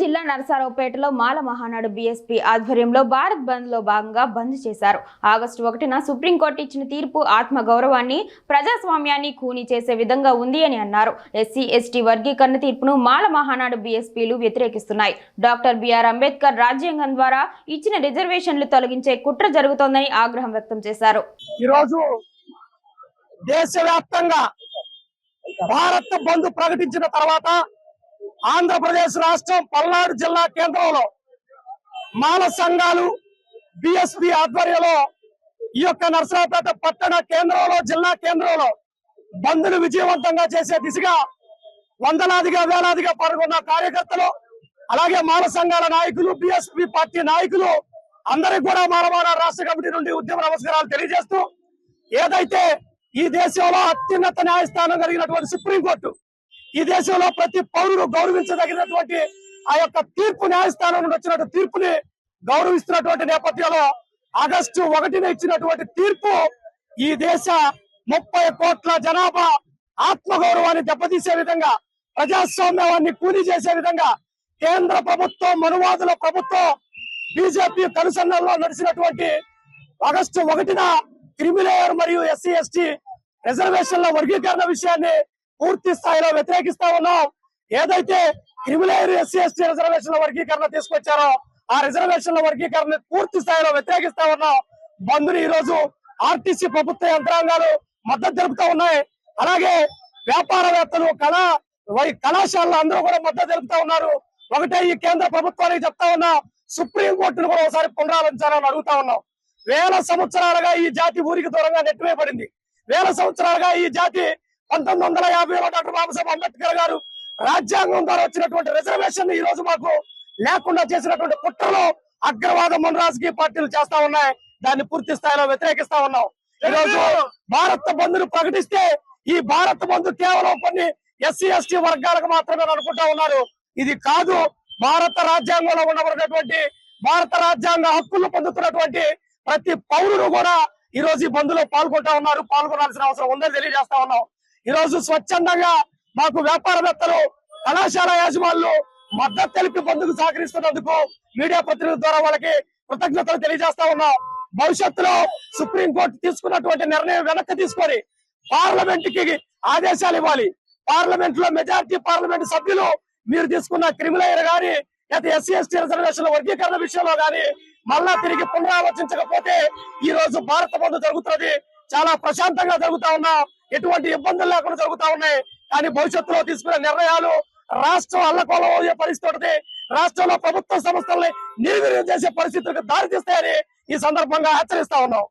జిల్లా నరసారావుపేటలో మాల మహానాడు బీఎస్పీ ఆధ్వర్యంలో భారత్ బంద్లో భాగంగా బంద్ చేశారు. ఆగస్టు ఒకటిన సుప్రీంకోర్టు ఇచ్చిన తీర్పు ఆత్మ గౌరవాన్ని ప్రజాస్వామ్యాన్ని ఖూనీ చేసే విధంగా ఉంది అని అన్నారు. ఎస్సీ ఎస్టీ వర్గీకరణ తీర్పును మాల మహానాడు బీఎస్పీలు వ్యతిరేకిస్తున్నాయి. డాక్టర్ బిఆర్ అంబేద్కర్ రాజ్యాంగం ద్వారా ఇచ్చిన రిజర్వేషన్లు తొలగించే కుట్ర జరుగుతోందని ఆగ్రహం వ్యక్తం చేశారు. ఈరోజు దేశవ్యాప్తంగా భారత్ బంద్ ప్రకటించిన తర్వాత ఆంధ్రప్రదేశ్ రాష్ట్రం పల్నాడు జిల్లా కేంద్రంలో మాల సంఘాలు బిఎస్పి ఆధ్వర్యంలో ఈ యొక్క నర్సరావుపేట పట్టణ కేంద్రంలో జిల్లా కేంద్రంలో బంద్ను విజయవంతంగా చేసే దిశగా వందలాదిగా వేలాదిగా పాల్గొన్న కార్యకర్తలు అలాగే మాల సంఘాల నాయకులు బిఎస్పి పార్టీ నాయకులు అందరికి కూడా మాలమాన రాష్ట్ర కమిటీ నుండి ఉద్యమ నమస్కారాలు తెలియజేస్తూ ఏదైతే ఈ దేశంలో అత్యున్నత న్యాయస్థానం కలిగినటువంటి సుప్రీంకోర్టు ఈ దేశంలో ప్రతి పౌరుడు గౌరవించదగినటువంటి ఆ యొక్క తీర్పు న్యాయస్థానం నుండి వచ్చినటువంటి తీర్పుని గౌరవిస్తున్నటువంటి నేపథ్యంలో ఆగస్టు ఒకటిన ఇచ్చినటువంటి తీర్పు ఈ దేశ ముప్పై కోట్ల జనాభా ఆత్మగౌరవాన్ని దెబ్బతీసే విధంగా ప్రజాస్వామ్యాన్ని కూలీ చేసే విధంగా కేంద్ర ప్రభుత్వం మనువాదుల ప్రభుత్వం బీజేపీ కనుసన్నల్లో నడిచినటువంటి ఆగస్టు ఒకటిన క్రిమిలేయర్ మరియు ఎస్సీ ఎస్టీ రిజర్వేషన్ల వర్గీకరణ విషయాన్ని పూర్తి స్థాయిలో వ్యతిరేకిస్తా ఉన్నాం. ఏదైతే క్రిమినల్ ఎస్సీ ఎస్టీ రిజర్వేషన్ల వర్గీకరణ తీసుకొచ్చారో ఆ రిజర్వేషన్ల వర్గీకరణ పూర్తి స్థాయిలో వ్యతిరేకిస్తా ఉన్నాం. బంధుని ఈ రోజు ఆర్టీసీ ప్రభుత్వ యంత్రాంగాలు మద్దతు తెలుపుతా ఉన్నాయి. అలాగే వ్యాపారవేత్తలు కళా వై- కళాశాలలు అందరూ కూడా మద్దతు తెలుపుతా ఉన్నారు. ఒకటే ఈ కేంద్ర ప్రభుత్వానికి చెప్తా ఉన్నా సుప్రీం కోర్టును కూడా ఒకసారి పునరాలోచించాలని అడుగుతా ఉన్నాం. వేల సంవత్సరాలుగా ఈ జాతి ఊరికి దూరంగా నెట్టివేయబడింది. వేల సంవత్సరాలుగా ఈ జాతి పంతొమ్మిది వందల యాభైలో డాక్టర్ బాబాసాహెబ్ అంబేద్కర్ గారు రాజ్యాంగం ద్వారా వచ్చినటువంటి రిజర్వేషన్ ఈ రోజు మాకు లేకుండా చేసినటువంటి కుట్రలో అగ్రవాద రాజకీయ పార్టీలు చేస్తా ఉన్నాయి. దాన్ని పూర్తి స్థాయిలో వ్యతిరేకిస్తా ఉన్నాం. ఈ రోజు భారత్ బంధును ప్రకటిస్తే ఈ భారత్ బంధు కేవలం కొన్ని ఎస్సీ ఎస్టీ వర్గాలకు మాత్రమే అనుకుంటా ఉన్నారు. ఇది కాదు. భారత రాజ్యాంగంలో ఉండబడినటువంటి భారత రాజ్యాంగ హక్కులు పొందుతున్నటువంటి ప్రతి పౌరుడు కూడా ఈ రోజు ఈ బంధులో పాల్గొంటా ఉన్నారు. పాల్గొనాల్సిన అవసరం ఉందని తెలియజేస్తా ఉన్నాం. ఈ రోజు స్వచ్ఛందంగా మాకు వ్యాపారవేత్తలు కళాశాల యాజమానులు మద్దతు తెలిపి బంధుకు సహకరిస్తున్నందుకు మీడియా ప్రతినిధుల ద్వారా వాళ్ళకి కృతజ్ఞతలు తెలియజేస్తా ఉన్నాం. భవిష్యత్తులో సుప్రీం కోర్టు తీసుకున్నటువంటి నిర్ణయం వెనక్కి తీసుకొని పార్లమెంట్కి ఆదేశాలు ఇవ్వాలి. పార్లమెంట్లో మెజారిటీ పార్లమెంట్ సభ్యులు మీరు తీసుకున్న క్రిమినల్ గాని లేదా ఎస్సీ ఎస్టీ రిజర్వేషన్ వర్గీకరణ విషయంలో గాని మళ్ళా తిరిగి పునరాలోచించకపోతే ఈ రోజు భారత బంధు జరుగుతున్నది. చాలా ప్రశాంతంగా జరుగుతా ఉన్నా. ఎటువంటి ఇబ్బందులు లేకుండా జరుగుతా ఉన్నాయి. కానీ భవిష్యత్తులో తీసుకునే నిర్ణయాలు రాష్ట్రం అల్లకోలం అయ్యే పరిస్థితి రాష్ట్రంలో ప్రభుత్వ సంస్థల్ని నిర్వీర్యం చేసే పరిస్థితులకు దారితీస్తాయని ఈ సందర్భంగా హెచ్చరిస్తా ఉన్నాం.